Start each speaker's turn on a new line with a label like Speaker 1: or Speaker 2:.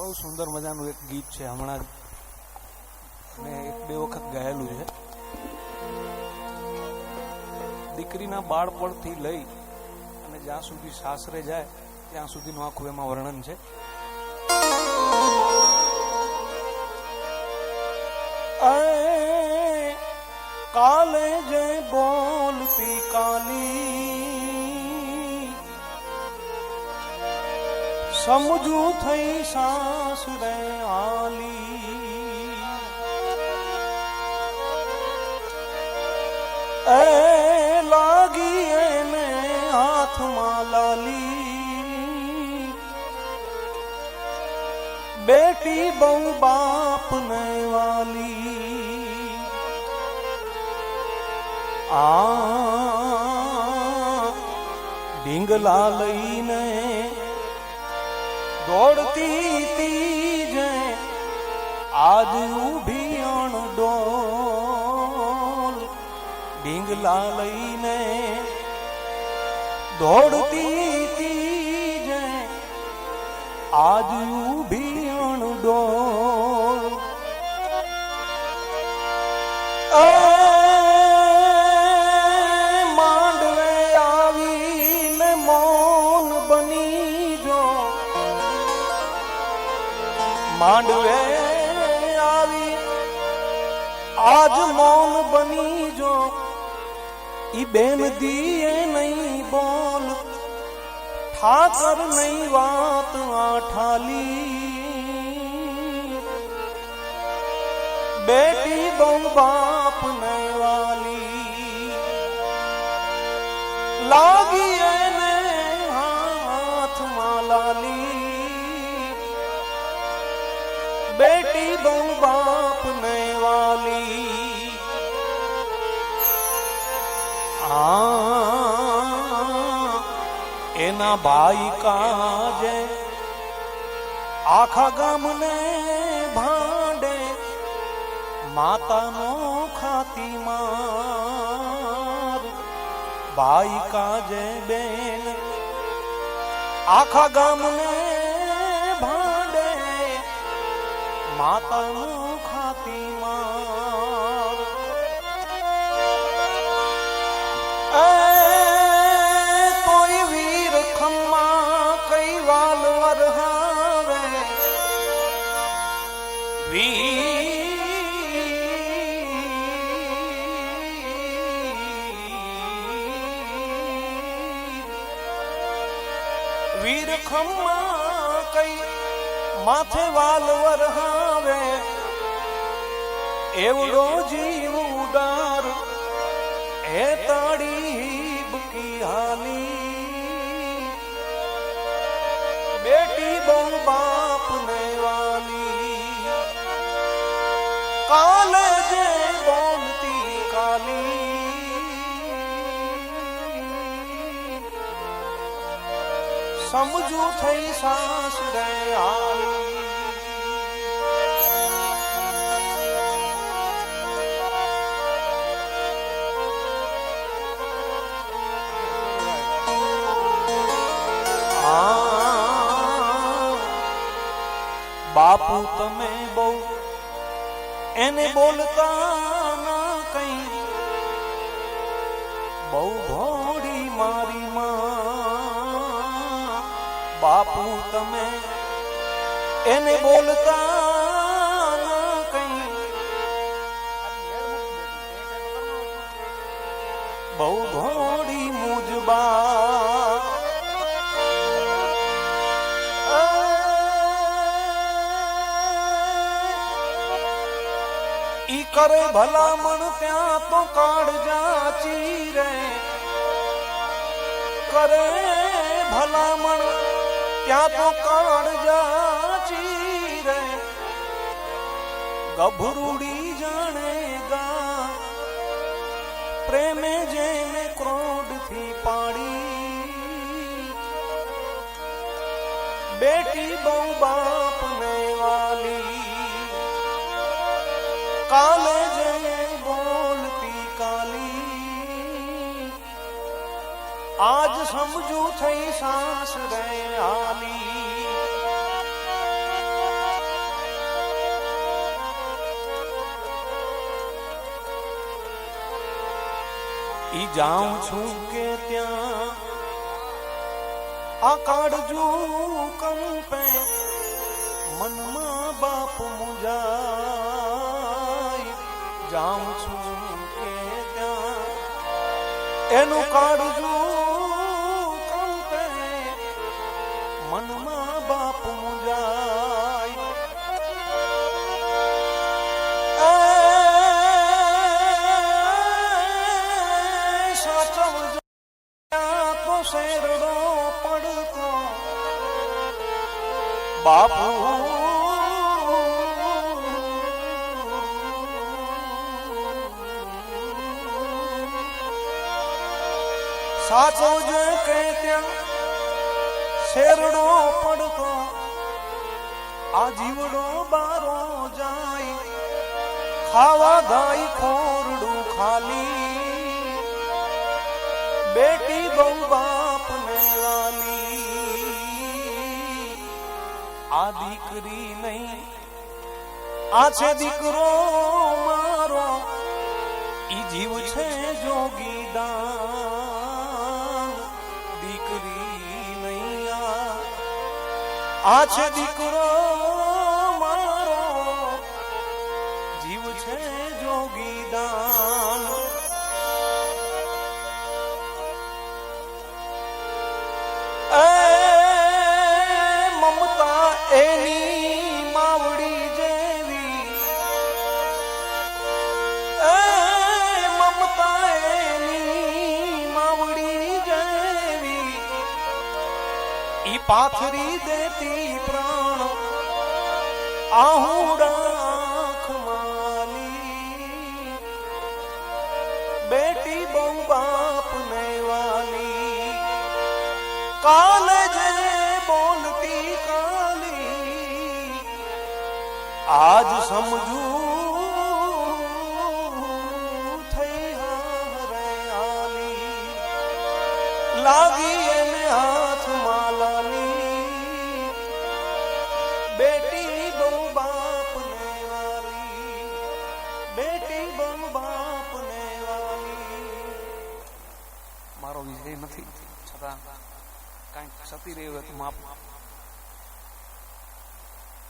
Speaker 1: બહુ સુંદર મજાનું એક ગીત છે હમણાં મેં એક બે વખત ગાયેલું છે. દીકરીના બાળપણથી લઈ અને જ્યાં સુધી સાસરે જાય, ત્યાં સુધીનું આખું એમાં વર્ણન છે. કાલે જે બોલતી કાલી સમજુ થઈ સાસ રે આલી. એ લાગી એને હાથમાં લાલી. બેટી બહુ બાપ ને વાલી. આ ડીંગલા લઈને દોડતી તીજે આજ ઊભી અણડોલ ડીંગલા લઈને દોડતી તીજે આજ ઊભી અણડોલ. એ માંડવે આવી. આજ મૌન બની જો. ઈ બેન દીએ નહીં બોલ. ઠાકર નહીં વાત આઠાલી. બેટી બહુ બાપ નહીં વાલી. લાગી બેટી બહુ બાપ ને વાલી આ એના ભાઈ કાજે આખા ગામને ભાંડે, માતાનો ખાતી માર. ભાઈ કાજે બેન આખા ગામને ખાતી માર કોઈ વીર કઈ વાલ વરહાવે વીર વીર ખમ્મા કઈ માથે વાલ વરહાવે એવડો જીવ ઉદાર એ તાળી બકી હાલી. બેટી બહુ બાપ સમજુ થઈ સાસ રે આલી બાપુ તમે બહુ એને બોલતા ના કઈ. બહુ ભોળી મારી માં બાપુ તમે એને બોલતા કઈ બહુ ઘોડી મુજબા ઈ કરે ભલામણ ત્યાં તો કાળજા ચીરે કરે ભલામણ ત્યાં તો કાળજા ચીરે ગભરૂડી જાણેગા પ્રેમે જેને ક્રોધથી પાડી બેટી બહુ બાપ આજ સમજુ થઈ સાસ રે આલી ઈ જાઉં છું કે ત્યાં આ કાઢજો કંપે, મનમાં બાપ મુજાય. જાઉં છું કે ત્યાં એનું કાઢજો મનમાં બાપ મુંજાય શેરડો પડતો. બાપુ સાચો જો કે ત્યાં શેરડો પડતો આ જીવડો બારો જાય. ખાવા ગાય ખોરડું ખાલી, બેટી બહુ બાપ ને વાલી આ દીકરી નહીં, આ છે દીકરો મારો, ઈ જીવ છે જોગી આ છે દીકરો મારો જીવ છે જોગી પાથરી દેતી પ્રાણ આહુડા ખમાલી બેટી બહુ બાપ ને વાલી કાલે જે બોલતી કાલી આજ સમજુ થઈ હારે આલી લાગી મારો વિજય